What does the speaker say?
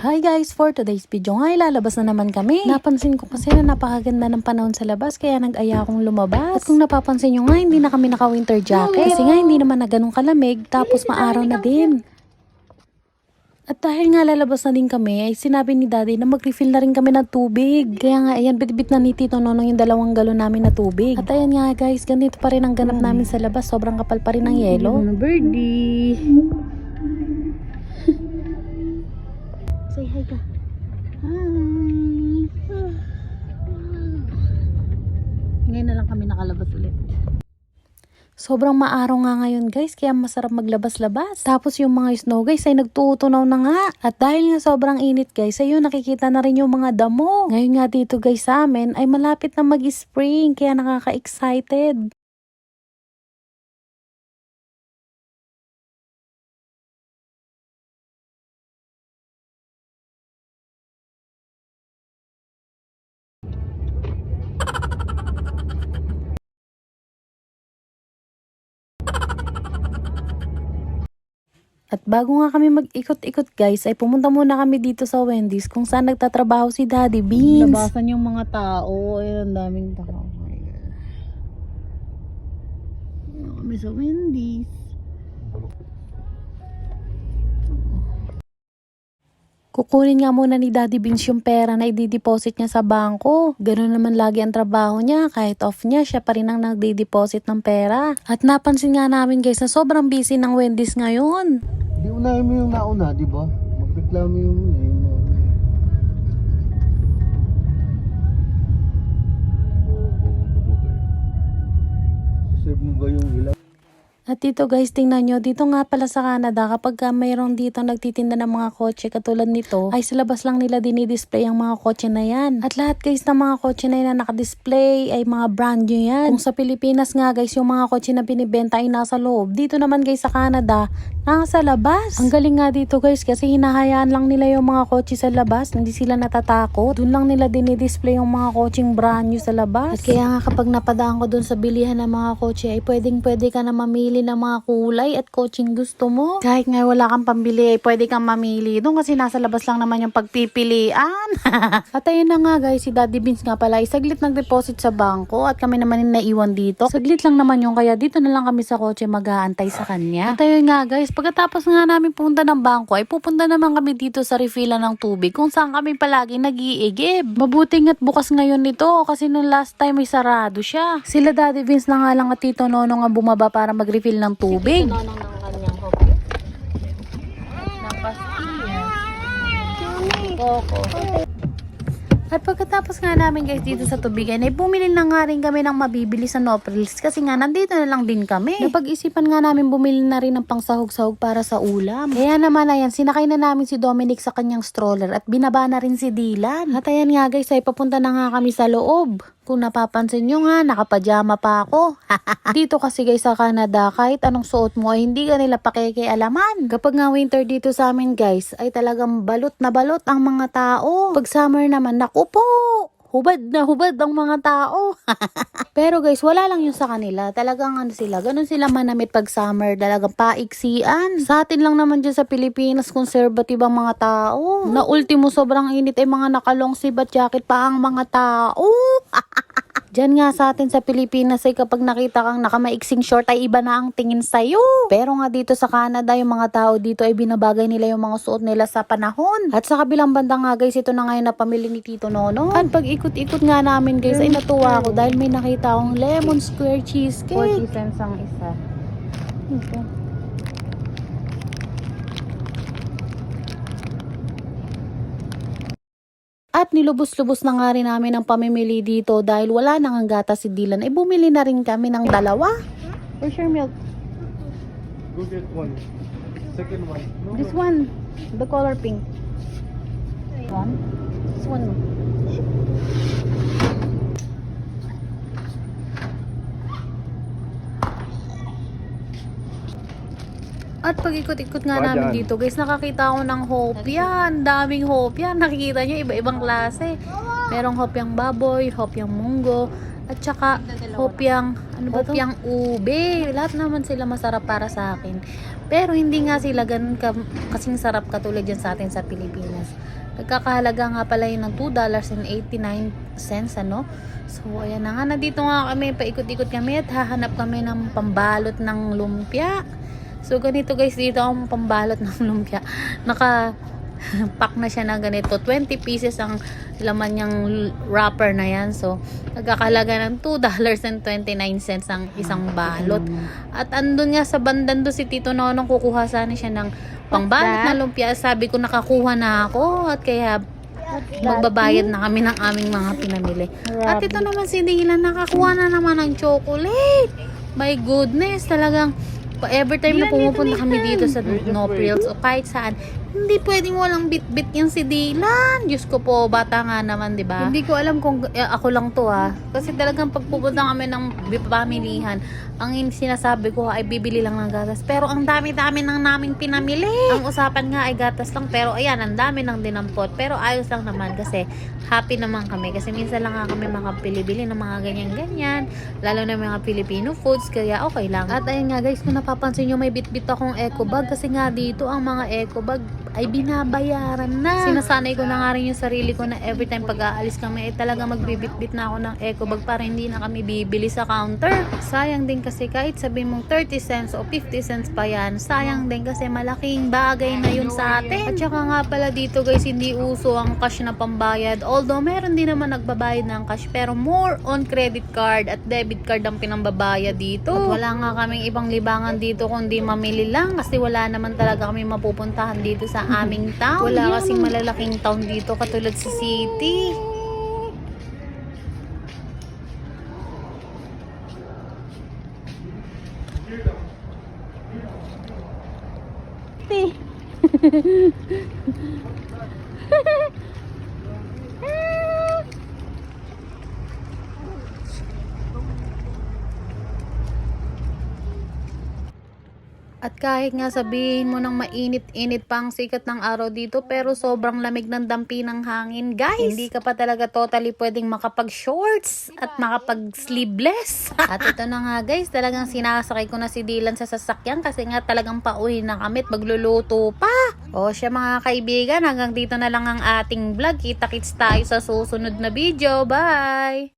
Hi guys! For today's video nga, ilalabas na naman kami. Napansin ko kasi na napakaganda ng panahon sa labas kaya nag-aya akong lumabas. At kung napapansin nyo nga, hindi na kami naka-winter jacket. Kasi nga, hindi naman na ganun kalamig tapos maaraw na din. At dahil nga lalabas na din kami, ay sinabi ni daddy na mag-refill na rin kami ng tubig. Kaya nga, ayan, bit-bit na ni Tito Nonong yung dalawang galon namin na tubig. At ayan nga guys, ganito pa rin ang ganap namin sa labas. Sobrang kapal pa rin ng yelo. birdie. Hi ka. Hi. Ngayon na lang kami nakalabas ulit. Sobrang maaraw nga ngayon guys, kaya masarap maglabas-labas. Tapos yung mga snow guys ay nagtutunaw na nga. At dahil nga sobrang init guys, ayun nakikita na rin yung mga damo. Ngayon nga dito guys sa amin ay malapit na mag-spring, kaya nakaka-excited. At bago nga kami mag-ikot-ikot guys, ay pumunta muna kami dito sa Wendy's kung saan nagtatrabaho si Daddy Beans. Labasan yung mga tao. Ayun, ang daming tao. Ayun kami sa Wendy's. Kukunin nga muna ni Daddy Beans yung pera na i-deposit niya sa bangko. Ganun naman lagi ang trabaho niya. Kahit off niya, siya pa rin ang nagde-deposit ng pera. At napansin nga namin guys na sobrang busy ng Wendy's ngayon. Di unahin mo yung nauna, di ba? Magreklamo yung nauna. Serve mo ba yung ilaw? At dito guys, tingnan nyo, dito nga pala sa Canada, kapag ka mayroong dito nagtitinda ng mga kotse katulad nito, ay sa labas lang nila dinidisplay ang mga kotse na yan. At lahat guys ng mga kotse na yan na nakadisplay ay mga brand new yan. Kung sa Pilipinas nga guys, yung mga kotse na binibenta ay nasa loob. Dito naman guys sa Canada, nasa labas. Ang galing nga dito guys kasi hinahayaan lang nila yung mga kotse sa labas, hindi sila natatakot. Doon lang nila dinidisplay yung mga kotseng brand new sa labas. At kaya nga kapag napadaan ko doon sa bilihan ng mga kotse, ay pwedeng pwede ka na mamili ng mga kulay at kotseng gusto mo. Kahit nga wala kang pambili, ay pwede kang mamili doon kasi nasa labas lang naman yung pagpipilian. at ayun na nga guys, si Daddy Beans nga pala, isaglit nag-deposit sa bangko at kami naman yung naiwan dito. Saglit lang naman yung kaya dito na lang kami sa kotse mag-aantay sa kanya. At ayun nga guys, pagkatapos nga namin pumunta ng bangko, ay pupunta naman kami dito sa refillan ng tubig kung saan kami palagi nag-iigib. Mabuting at bukas ngayon nito kasi nung last time ay sarado siya. Sila Daddy Vince na nga lang at Tito Nono nga bumaba para mag-refill ng tubig. Nanong ng kanyang hobby. Ng pastillas. Coco. At pagkatapos nga namin guys dito sa tubigan, ay bumili na nga rin kami ng mabibili sa Noprils kasi nga nandito na lang din kami. Napag-isipan nga namin bumili na rin ng pangsahog-sahog para sa ulam. Kaya naman ayan, sinakay na namin si Dominic sa kanyang stroller at binaba na rin si Dylan. At ayan nga guys, ay papunta na nga kami sa loob. Kung napapansin nyo nga, nakapajama pa ako. dito kasi guys sa Canada, kahit anong suot mo ay hindi ka nila pakikialaman. Kapag nga winter dito sa amin guys, ay talagang balot na balot ang mga tao. Pag summer naman, naku po! Hubad na hubad ang mga tao. Pero guys, wala lang yun sa kanila. Talagang ano sila, ganun sila manamit pag summer. Talagang paiksian. Sa atin lang naman dyan sa Pilipinas, conservative ang mga tao. Na ultimo, sobrang init ay mga nakalong sibat jacket pa ang mga tao. Diyan nga sa atin sa Pilipinas ay kapag nakita kang nakamaiksing short ay iba na ang tingin sa'yo. Pero nga dito sa Canada, yung mga tao dito ay binabagay nila yung mga suot nila sa panahon. At sa kabilang banda nga guys, ito na ngayon na pamili ni Tito Nono. At pag ikot-ikot nga namin guys, ay natuwa ako dahil may nakita akong lemon square cheesecake. 40 cents ang isa. Okay. At nilubos-lubos na nga rin namin ang pamimili dito dahil wala nang ang gata si Dylan. Eh bumili na rin kami ng dalawa. Where's your milk? Go get one. Second one. No, This one. The color pink. One? This one. At pag ikot-ikot nga Pa namin dyan. dito, guys, nakakita ako ng hopya. Ang daming hopya. Nakikita nyo, iba-ibang klase. Merong hopyang baboy, hopyang munggo, at saka hopyang, ano ba? Hopyang ube. Lahat naman sila masarap para sa akin. Pero hindi nga sila ganun ka, kasing sarap katulad yan sa atin sa Pilipinas. Nagkakahalaga nga pala yun ng $2.89 ano. So ayan na nga, nandito nga kami, paikot-ikot kami at hahanap kami ng pambalot ng lumpia. So ganito guys, dito ang pambalot ng lumpia. Naka pack na siya na ganito. 20 pieces ang laman niyang wrapper na yan. So, nagkakalaga ng $2.29 ang isang balot. At andun nga sa bandan do si Tito Nonong kukuha sana siya ng pangbalot na lumpia. Sabi ko nakakuha na ako at kaya magbabayad na kami ng aming mga pinamili. At ito naman si Dylan nakakuha na naman ng chocolate. My goodness, talagang every time na pumupunta kami dito sa Noprills o kahit saan, hindi pwedeng walang bit-bit yan si Dylan. Diyos ko po, bata nga naman, di ba? Hindi ko alam kung eh, ako lang to ah. Kasi talagang pag pupunta kami ng pamilihan, ang in- sinasabi ko ay bibili lang ng gatas. Pero ang dami-dami nang naming pinamili. Ang usapan nga ay gatas lang. Pero ayan, ang dami nang dinampot. Pero ayos lang naman kasi happy naman kami. Kasi minsan lang nga kami makapili-bili ng mga ganyan-ganyan. Lalo na mga Filipino foods. Kaya okay lang. At ayun nga guys, kung napapansin nyo may bit-bit akong eco bag. Kasi nga dito ang mga eco bag ay binabayaran na. Sinasanay ko na nga rin yung sarili ko na every time pag-aalis kami ay talaga magbibit-bit na ako ng eco bag para hindi na kami bibili sa counter. Sayang din kasi kahit sabihin mong 30 cents o 50 cents pa yan, sayang din kasi malaking bagay na yun sa atin. At saka nga pala dito guys, hindi uso ang cash na pambayad. Although meron din naman nagbabayad ng cash pero more on credit card at debit card ang pinambabayad dito. At wala nga kaming ibang libangan dito kundi mamili lang kasi wala naman talaga kami mapupuntahan dito sa aming town. Wala kasing malalaking town dito katulad sa city. At kahit nga sabihin mo ng mainit-init pa ang sikat ng araw dito, pero sobrang lamig ng dampi ng hangin, guys. Hindi ka pa talaga totally pwedeng makapag-shorts at makapag-sleeveless. at ito na nga guys, talagang sinasakay ko na si Dylan sa sasakyan kasi nga talagang pauwi na kami at magluluto pa. O siya mga kaibigan, hanggang dito na lang ang ating vlog. Kita-kits tayo sa susunod na video. Bye!